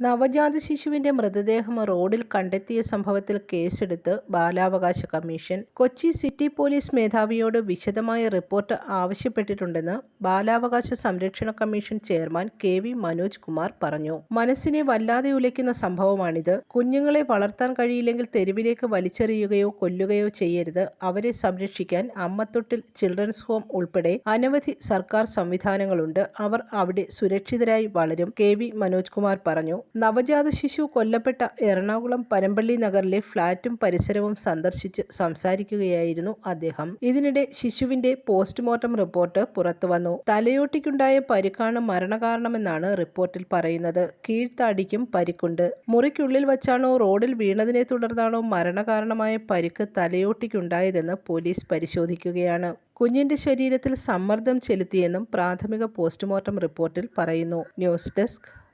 നവജാത ശിശുവിന്റെ മൃതദേഹം റോഡിൽ കണ്ടെത്തിയ സംഭവത്തിൽ കേസെടുത്ത് ബാലാവകാശ കമ്മീഷൻ. കൊച്ചി സിറ്റി പോലീസ് മേധാവിയോട് വിശദമായ റിപ്പോർട്ട് ആവശ്യപ്പെട്ടിട്ടുണ്ടെന്ന് ബാലാവകാശ സംരക്ഷണ commission chairman K V Manoj Kumar പറഞ്ഞു. മനസ്സിനെ വല്ലാതെ ഉലയ്ക്കുന്ന സംഭവമാണിത്. കുഞ്ഞുങ്ങളെ വളർത്താൻ കഴിയില്ലെങ്കിൽ തെരുവിലേക്ക് വലിച്ചെറിയുകയോ കൊല്ലുകയോ ചെയ്യരുത്. അവരെ സംരക്ഷിക്കാൻ അമ്മത്തൊട്ടിൽ ചിൽഡ്രൻസ് ഹോം ഉൾപ്പെടെ അനവധി സർക്കാർ സംവിധാനങ്ങളുണ്ട്. അവർ അവിടെ സുരക്ഷിതരായി വളരും കെ വി മനോജ് കുമാർ പറഞ്ഞു. നവജാത ശിശു കൊല്ലപ്പെട്ട എറണാകുളം പനമ്പള്ളി നഗറിലെ ഫ്ളാറ്റും പരിസരവും സന്ദർശിച്ച് സംസാരിക്കുകയായിരുന്നു അദ്ദേഹം. ഇതിനിടെ ശിശുവിന്റെ പോസ്റ്റ്മോർട്ടം റിപ്പോർട്ട് പുറത്തുവന്നു. തലയോട്ടിക്കുണ്ടായ പരിക്കാണ് മരണകാരണമെന്നാണ് റിപ്പോർട്ടിൽ പറയുന്നത്. കീഴ്ത്താടിക്കും പരിക്കുണ്ട്. മുറിക്കുള്ളിൽ വച്ചാണോ റോഡിൽ വീണതിനെ തുടർന്നാണോ മരണകാരണമായ പരിക്ക് തലയോട്ടിക്കുണ്ടായതെന്ന് പോലീസ് പരിശോധിക്കുകയാണ്. കുഞ്ഞിന്റെ ശരീരത്തിൽ സമ്മർദ്ദം ചെലുത്തിയെന്നും പ്രാഥമിക പോസ്റ്റ്മോർട്ടം റിപ്പോർട്ടിൽ പറയുന്നു. ന്യൂസ് ഡെസ്ക്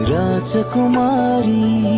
राजकुमारी।